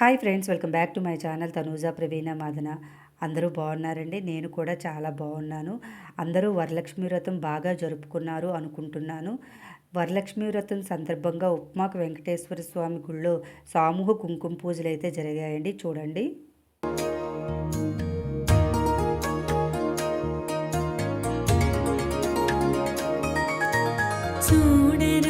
Hi friends welcome back to my channel Tanuja Praveena Madana అందరూ బాగున్నారండి? నేను కూడా చాలా బాగున్నాను. అందరూ వరలక్ష్మి వ్రతం బాగా జరుపుకున్నారు అనుకుంటున్నాను. వరలక్ష్మి వ్రతం సందర్భంగా ఉప్మాకు వెంకటేశ్వర స్వామి గుళ్ళో సామూహ కుంకుమ పూజలు అయితే జరిగాయండి. చూడండి. చూడరమ్మ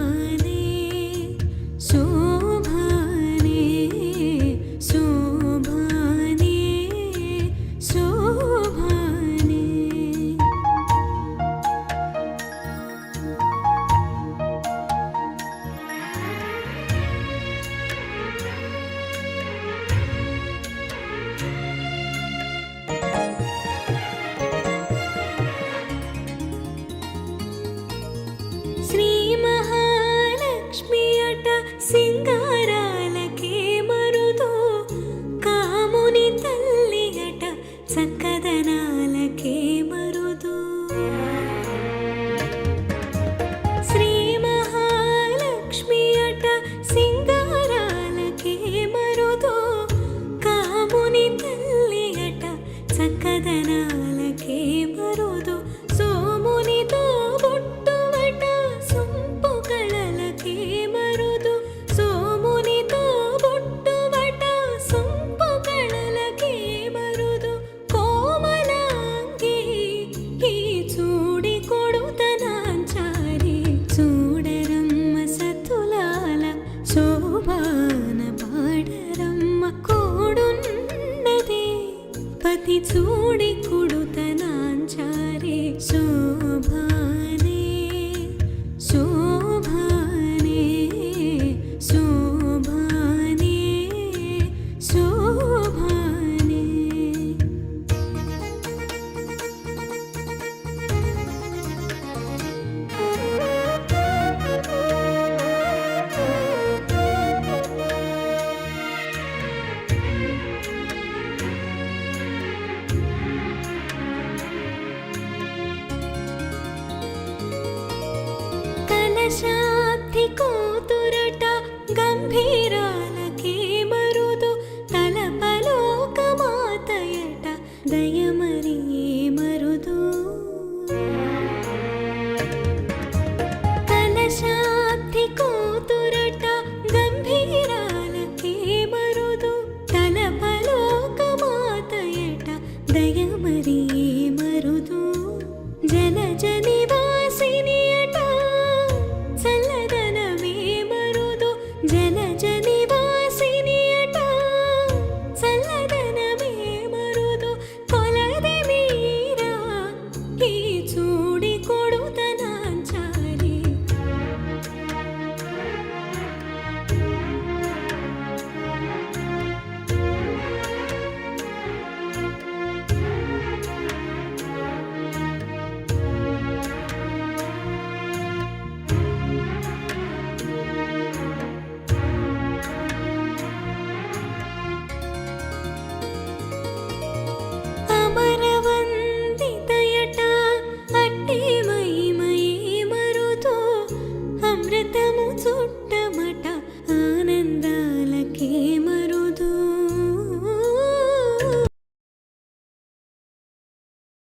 சிங்க చూడి शान्ति गम्भीर